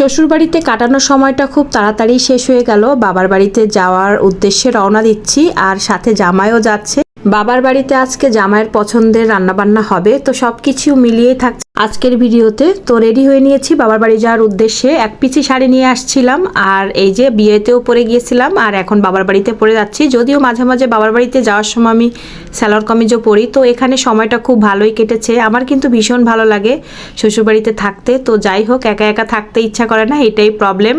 শ্বশুরবাড়িতে কাটানোর সময়টা খুব তাড়াতাড়ি শেষ হয়ে গেল। বাবার বাড়িতে যাওয়ার উদ্দেশ্যে রওনা দিচ্ছি আর সাথে জামাইও যাচ্ছে। বাবার বাড়িতে আজকে জামাইয়ের পছন্দের রান্নাবান্না হবে। তো সব কিছু মিলিয়েই থাকছে আজকের ভিডিওতে তো রেডি হয়ে নিয়েছি বাবার বাড়ি যাওয়ার উদ্দেশ্যে। এক পিছি শাড়ি নিয়ে আসছিলাম আর এই যে বিয়েতেও পরে গিয়েছিলাম আর এখন বাবার বাড়িতে পরে যাচ্ছি। যদিও মাঝে মাঝে বাবার বাড়িতে যাওয়ার সময় আমি স্যালোর কামিজও পরি, তো এখানে সময়টা খুব ভালোই কেটেছে। আমার কিন্তু ভীষণ ভালো লাগে শ্বশুরবাড়িতে থাকতে, তো যাই হোক, একা একা থাকতে ইচ্ছা করে না, এটাই প্রবলেম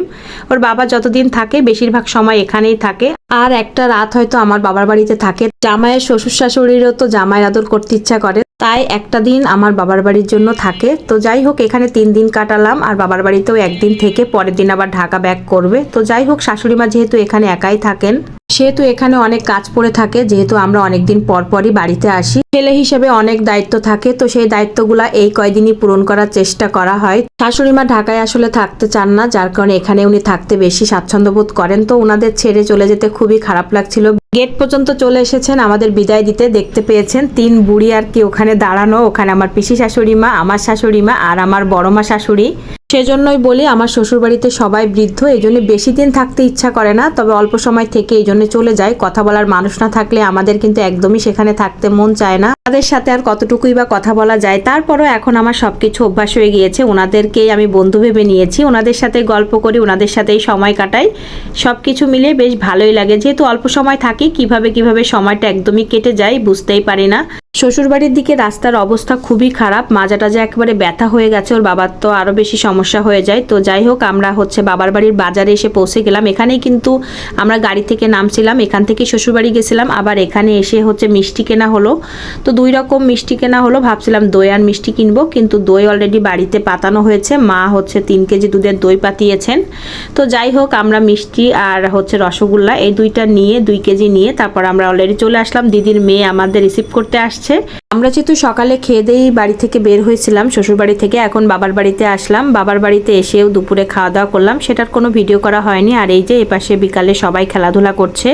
ওর বাবা যতদিন থাকে, বেশিরভাগ সময় এখানেই থাকে। আর একটা রাত হয়তো আমার বাবার বাড়িতে থাকে। জামাইয়ের শ্বশুর শাশুড়িরও তো জামাই আদর করতে ইচ্ছা করে। তাই একটা দিন আমার বাবার বাড়ির জন্য থাকে। তো যাই হোক, এখানে তিন দিন কাটালাম আর বাবার বাড়িতেও একদিন থেকে পরের দিন আবার ঢাকা ব্যাক করবে। তো যাই হোক শাশুড়ি মা যেহেতু এখানে একাই থাকেন সেহেতু এখানে অনেক কাজ পড়ে থাকে, যেহেতু আমরা অনেকদিন পর পরই বাড়িতে আসি। ছেলে হিসেবে অনেক দায়িত্ব থাকে, তো সেই দায়িত্বগুলা এই কয়দিনই পূরণ করার চেষ্টা করা হয়। শাশুড়ি মা ঢাকায় আসলে থাকতে চান না, যার কারণে এখানে উনি থাকতে বেশি স্বাচ্ছন্দ্য বোধ করেন। তো ওনাদের ছেড়ে চলে যেতে খুবই খারাপ লাগছিল। গেট পর্যন্ত চলে এসেছেন, আমাদের বিদায় দিতে দেখতে পেয়েছেন তিন বুড়ি আর কি ওখানে দাঁড়ানো, ওখানে আমার পিসি শাশুড়ি মা, আমার শাশুড়ি মা আর আমার বড় মা শাশুড়ি। সেজন্যই বলি আমার শ্বশুরবাড়িতে সবাই বৃদ্ধ, এই জন্য বেশি দিন থাকতে ইচ্ছা করে না, তবে অল্প সময় থেকে এই জন্য চলে যায়। কথা বলার মানুষ না থাকলে আমাদের কিন্তু একদমই সেখানে থাকতে মন চায় না। তাদের সাথে আর কতটুকুই বা কথা বলা যায়, তারপরও এখন আমার সব কিছু অভ্যাস হয়ে গিয়েছে। ওনাদেরকেই আমি বন্ধু ভেবে নিয়েছি। ওনাদের সাথে গল্প করি, ওনাদের সাথেই সময় কাটাই। সব কিছু মিলে বেশ ভালোই লাগে। যেহেতু অল্প সময় থাকি, কীভাবে কীভাবে সময়টা একদমই কেটে যায় বুঝতেই পারি না। শ্বশুরবাড়ির দিকে রাস্তার অবস্থা খুবই খারাপ। মাজা টাজা একেবারে ব্যথা হয়ে গেছে, ওর বাবার তো আরও বেশি সমস্যা হয়ে যায়। তো যাই হোক, আমরা হচ্ছে বাবার বাড়ির বাজারে এসে পৌঁছে গেলাম। এখানেই কিন্তু আমরা গাড়ি থেকে নামছিলাম, এখান থেকে শ্বশুরবাড়ি গেছিলাম। আবার এখানে এসে হচ্ছে মিষ্টি কেনা হলো। তো দুই রকম মিষ্টি কেনা হলো, ভাবছিলাম দই আর মিষ্টি কিনবো, কিন্তু দই অলরেডি বাড়িতে পাতানো হয়েছে। মা হচ্ছে তিন কেজি দুধের দই পাতিয়েছেন। তো যাই হোক, আমরা মিষ্টি আর হচ্ছে রসগোল্লা এই দুইটা নিয়ে, দুই কেজি নিয়ে তারপর আমরা অলরেডি চলে আসলাম। দিদির মেয়ে আমাদের রিসিভ করতে আসছে। আমরা যেহেতু সকালে খেয়ে দিয়েই বাড়ি থেকে বের হয়েছিলাম শ্বশুর বাড়ি থেকে এখন বাবার বাড়িতে আসলাম। বাবার বাড়িতে এসেও দুপুরে খাওয়া দাওয়া করলাম। সেটার কোনো ভিডিও করা হয়নি। আর এই যে এপাশে বিকালে সবাই খেলাধুলা করছে।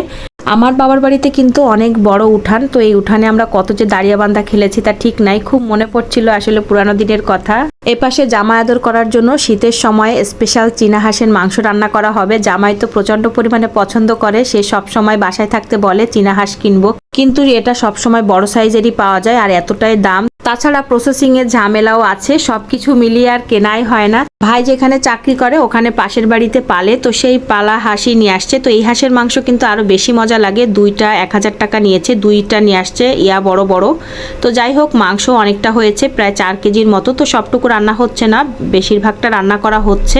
আমার বাবার বাড়িতে কিন্তু অনেক বড় উঠান। তো এই উঠানে আমরা কত যে দাঁড়িয়ে বান্ধা খেলেছি তা ঠিক নাই। খুব মনে পড়ছিল আসলে পুরানো দিনের কথা। এপাশে জামাই আদর করার জন্য শীতের সময় স্পেশাল চীনা হাঁসের মাংস রান্না করা হবে। জামাই তো প্রচণ্ড পরিমাণে পছন্দ করে, সে সব সময় বাসায় থাকতে বলে, চীনা হাঁস কিনবো। কিন্তু এটা সব সময় বড় সাইজেরই পাওয়া যায় আর এতটাই দাম। তাছাড়া প্রসেসিং এর ঝামেলাও আছে সবকিছু মিলিয়ে আর কেনাই হয় না। ভাই যেখানে চাকরি করে, ওখানে পাশের বাড়িতে পালে, তো সেই পালা হাসি নিয়ে আসছে। তো এই হাঁসের মাংস কিন্তু আরও বেশি মজা লাগে, দুইটা এক হাজার টাকা নিয়েছে, দুইটা নিয়ে আসছে, ইয়া বড় বড়। তো যাই হোক, মাংস অনেকটা হয়েছে, প্রায় চার কেজির মতো, তো সবটুকু রান্না হচ্ছে না, বেশিরভাগটা রান্না করা হচ্ছে।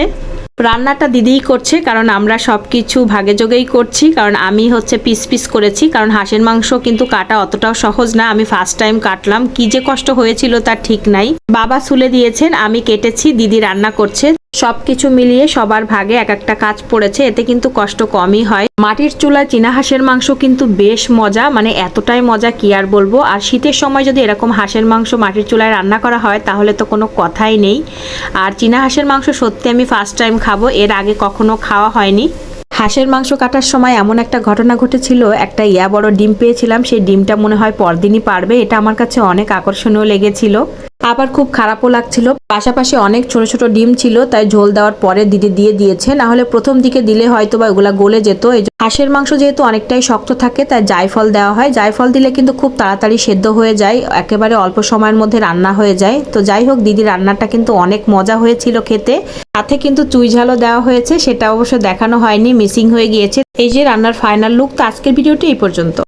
রান্নাটা দিদিই করছে, কারণ আমরা সব কিছু ভাগে যোগেই করছি, কারণ আমি হচ্ছে পিস পিস করেছি, কারণ হাঁসের মাংস কিন্তু কাটা অতটাও সহজ না, আমি ফার্স্ট টাইম কাটলাম। কি যে কষ্ট হয়েছিল তার ঠিক নাই। বাবা সুলে দিয়েছেন, আমি কেটেছি, দিদি রান্না করছে। সবকিছু মিলিয়ে সবার ভাগে এক একটা কাজ পড়েছে, এতে কিন্তু কষ্ট কমই হয়। মাটির চুলায় চীনা হাঁসের মাংস কিন্তু বেশ মজা মানে এতটাই মজা কি আর বলব? আর শীতের সময় যদি এরকম হাঁসের মাংস মাটির চুলায় রান্না করা হয়, তাহলে তো কোনো কথাই নেই। আর চীনা হাঁসের মাংস সত্যি আমি ফার্স্ট টাইম খাব, এর আগে কখনো খাওয়া হয়নি। হাঁসের মাংস কাটার সময় এমন একটা ঘটনা ঘটেছিল, একটা ইয়া বড় ডিম পেয়েছিলাম, সেই ডিমটা মনে হয় পরদিনই পারবে, এটা আমার কাছে অনেক আকর্ষণীয় লেগেছিল। আবার খুব খারাপও লাগছিল। পাশাপাশি অনেক ছোট ছোট ডিম ছিল, তাই ঝোল দেওয়ার পরে দিদি দিয়ে দিয়েছে। না হলে প্রথম দিকে দিলে হয়তো বা ওগুলা গলে যেত। এই হাঁসের মাংস যেহেতু অনেকটাই শক্ত থাকে, তাই জায়ফল দেওয়া হয়। জায়ফল দিলে কিন্তু খুব তাড়াতাড়ি সেদ্ধ হয়ে যায়, একেবারে অল্প সময়ের মধ্যে রান্না হয়ে যায়। তো যাই হোক, দিদি রান্নাটা কিন্তু অনেক মজা হয়েছিল খেতে। সাথে কিন্তু চুই ঝালও দেওয়া হয়েছে, সেটা অবশ্য দেখানো হয়নি, মিসিং হয়ে গিয়েছে। এই যে রান্নার ফাইনাল লুক, তো আজকের ভিডিওটি এই পর্যন্ত।